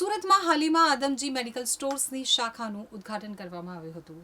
સુરતમાં હાલીમાં આદમજી મેડિકલ સ્ટોર્સની શાખાનું ઉદ્ઘાટન કરવામાં આવ્યું હતું.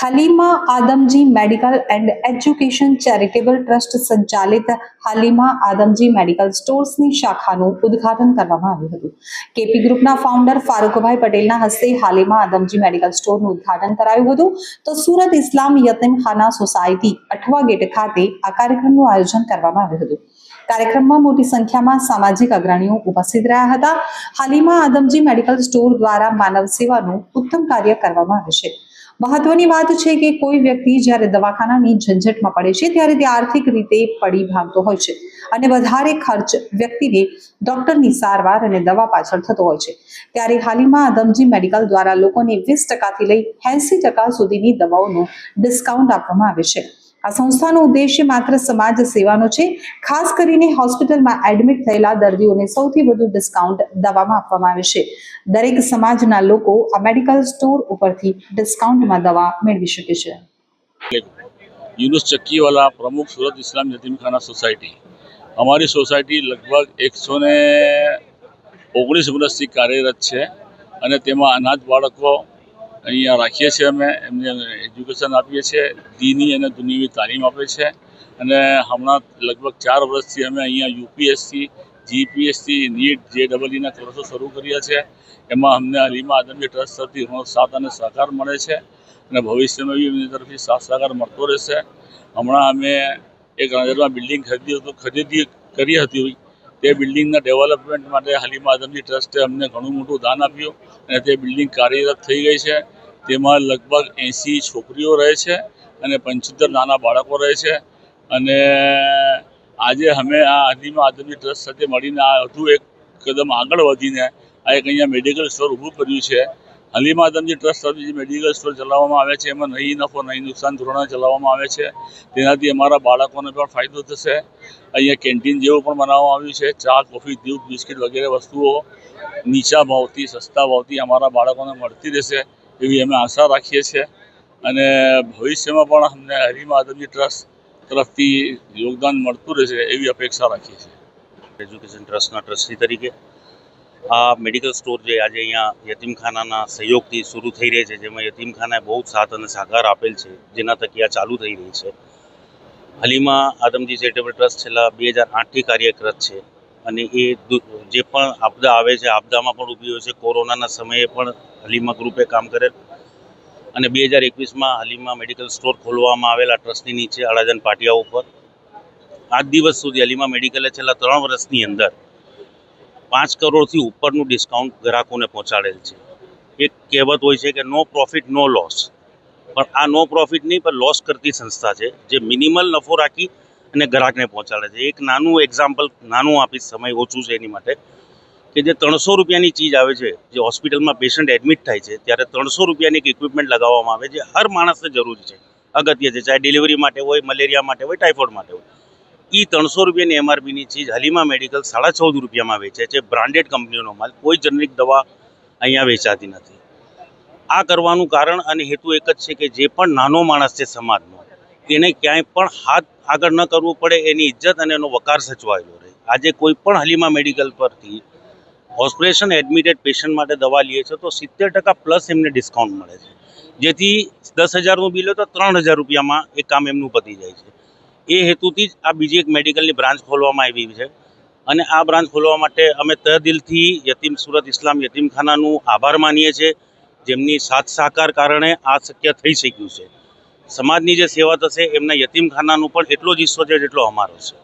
Halima Adamji medical and education charitable trust સંચાલિત હાલીમા આદમજી મેડિકલ સ્ટોર્સની શાખાનું ઉદ્ઘાટન કરવામાં આવ્યું હતું. કેપી ગ્રુપના ફાઉન્ડર ફારૂકભાઈ પટેલના હસ્તે હાલીમા આદમજી મેડિકલ સ્ટોરનું ઉદ્ઘાટન કરાયું હતું. તો સુરત ઇસ્લામ યતીમખાના સોસાયટી અઠવા ગેટ ખાતે આ કાર્યક્રમનું આયોજન કરવામાં આવ્યું હતું. કાર્યક્રમમાં મોટી સંખ્યામાં સામાજિક અગ્રણીઓ ઉપસ્થિત રહ્યા હતા. હાલીમાં આદમજી મેડિકલ સ્ટોર દ્વારા માનવ સેવાનું ઉત્તમ કાર્ય કરવામાં આવે છે. મહત્વની વાત છે કે કોઈ વ્યક્તિ જ્યારે દવાખાનાની ઝંઝટમાં પડે છે, ત્યારે તે આર્થિક રીતે પડી ભાગતો હોય છે અને વધારે ખર્ચ વ્યક્તિને ડોક્ટરની સારવાર અને દવા પાછળ થતો હોય છે. ત્યારે હાલમાં આદમજી મેડિકલ દ્વારા લોકોને વીસ ટકાથી લઈ એંસી ટકા સુધીની દવાઓનું ડિસ્કાઉન્ટ આપવામાં આવે છે. આ સંસ્થાનો ઉદ્દેશ્ય માત્ર સમાજ સેવાનો છે. ખાસ કરીને હોસ્પિટલમાં એડમિટ થયેલા દર્દીઓને સૌથી વધુ ડિસ્કાઉન્ટ દવામાં આપવામાં આવે છે. દરેક સમાજના લોકો આ મેડિકલ સ્ટોર ઉપરથી ડિસ્કાઉન્ટમાં દવા મેળવી શકે છે. યુનુસ ચક્કીવાલા પ્રમુખ સુરત ઇસ્લામ યતીમખાના સોસાયટી. અમારી સોસાયટી લગભગ એકસો ને ઓગણીસ વર્ષથી કાર્યરત છે અને તેમાં અનાથ બાળકો અહીંયા રાખીએ છીએ અમે, એમને એજ્યુકેશન આપીએ છીએ દીની અને દુનિયાની તાલીમ આપે છે. અને હમણાં લગભગ ચાર વર્ષથી અમે અહીંયા યુપીએસસી જીપીએસસી નીટ જે ડબલઈના કોર્સો શરૂ કર્યા છે. એમાં અમને અલીમા આદમી ટ્રસ્ટ તરફથી ઘણો સાથ અને સહકાર મળે છે. અને ભવિષ્યમાં બી એમની તરફથી સાથ, સહકાર મળતો રહેશે. હમણાં અમે એક નજરમાં બિલ્ડિંગ ખરીદી હતું, ખરીદી કરી હતી તે બિલ્ડિંગના ડેવલપમેન્ટ માટે હલીમા આદમજી ટ્રસ્ટે અમને ઘણું મોટું દાન આપ્યું અને તે બિલ્ડિંગ કાર્યરત થઈ ગઈ છે. તેમાં લગભગ એંસી છોકરીઓ રહે છે અને પંચોતેર નાના બાળકો રહે છે. અને આજે અમે આ હલીમા આદમજી ટ્રસ્ટ સાથે મળીને આ વધુ એક કદમ આગળ વધીને આ એક અહીંયા મેડિકલ સ્ટોર ઊભું કર્યું છે. હલીમા આદમજી ટ્રસ્ટ તરફથી મેડિકલ સ્ટોર ચલાવવામાં આવે છે, એમાં નહીં નફો, નહીં નુકસાન ધોરણે ચલાવવામાં આવે છે. તેનાથી અમારા બાળકોને પણ ફાયદો થશે. અહીંયા કેન્ટીન જેવું પણ બનાવવામાં આવ્યું છે. ચા કોફી દૂધ, બિસ્કિટ વગેરે વસ્તુઓ નીચા ભાવથી, સસ્તા ભાવથી અમારા બાળકોને મળતી રહેશે એવી અમે આશા રાખીએ છીએ. અને ભવિષ્યમાં પણ અમને હરીમા આદમજી ટ્રસ્ટ તરફથી યોગદાન મળતું રહેશે એવી અપેક્ષા રાખીએ છીએ. એજ્યુકેશન ટ્રસ્ટના ટ્રસ્ટી તરીકે આ મેડિકલ સ્ટોર જે આજે અહીંયા યતીમખાનાના સહયોગથી શરૂ થઈ રહી છે, જેમાં યતીમખાનાએ બહુ જ સાથ અને સહકાર આપેલ છે, જેના થકી આ ચાલુ થઈ રહી છે. હાલીમાં આદમજી ચેરિટેબલ ટ્રસ્ટ છેલ્લા બે હજાર આઠથી કાર્યરત છે અને એ જે પણ આપદા આવે છે, આપદામાં પણ ઊભી હોય છે, કોરોનાના સમયે પણ હાલીમાં ગ્રુપે કામ કરેલ. અને બે હજાર એકવીસમાં હાલીમાં મેડિકલ સ્ટોર ખોલવામાં આવેલા ટ્રસ્ટની નીચે અડાજન પાટિયા ઉપર. આજ દિવસ સુધી હાલીમાં મેડિકલે છેલ્લા ત્રણ વર્ષની અંદર પાંચ કરોડથી ઉપરનું ડિસ્કાઉન્ટ ગ્રાહકોને પહોંચાડેલ છે. એક કહેવત હોય છે કે નો પ્રોફિટ નો લોસ પણ આ નો પ્રોફિટ નહીં, પણ લોસ કરતી સંસ્થા છે, જે મિનિમલ નફો રાખી અને ગ્રાહકને પહોંચાડે છે. એક નાનું એક્ઝામ્પલ નાનું આપીશ, સમય ઓછું છે એની માટે, કે જે ત્રણસો રૂપિયાની ચીજ આવે છે, જે હોસ્પિટલમાં પેશન્ટ એડમિટ થાય છે, ત્યારે ત્રણસો રૂપિયાની એક ઇક્વિપમેન્ટ લગાવવામાં આવે છે. હર માણસને જરૂરી છે. અગત્ય છે, ચાહે ડિલિવરી માટે હોય, મલેરિયા માટે હોય ટાઇફોઇડ માટે હોય. એ ત્રણસો રૂપિયાની એમઆરપીની ચીજ હલીમા મેડિકલ સાડા ચૌદ રૂપિયામાં વેચે છે. બ્રાન્ડેડ કંપનીઓનો માલ, કોઈ જનરિક દવા અહીંયા વેચાતી નથી. આ કરવાનું કારણ અને હેતુ એક જ છે કે જે પણ નાનો માણસ છે સમાજનો, એને ક્યાંય પણ હાથ આગળ ન કરવું પડે, એની ઇજ્જત અને એનો વકાર સચવાયેલો રહે. આજે કોઈ પણ હલીમા મેડિકલ પરથી ઓપરેશન એડમિટેડ પેશન્ટ માટે દવા લઈએ છે તો સિત્તેર ટકા પ્લસ એમને ડિસ્કાઉન્ટ મળે છે. જેથી દસ હજારનું બિલ હોય તો ત્રણ હજાર રૂપિયામાં એ કામ એમનું પતી જાય છે. એ હેતુથી જ આ બીજી એક મેડિકલની બ્રાન્ચ ખોલવામાં આવી છે. અને આ બ્રાન્ચ ખોલવા માટે અમે તહદિલથી યતીમ સુરત ઇસ્લામ યતીમખાનાનું આભાર માનીએ છીએ. જેમની સાથ સહકાર કારણે આ શક્ય થઈ શક્યું છે. સમાજની જે સેવા થશે, એમના યતીમખાનાનું પણ એટલો જ હિસ્સો છે જેટલો અમારો છે.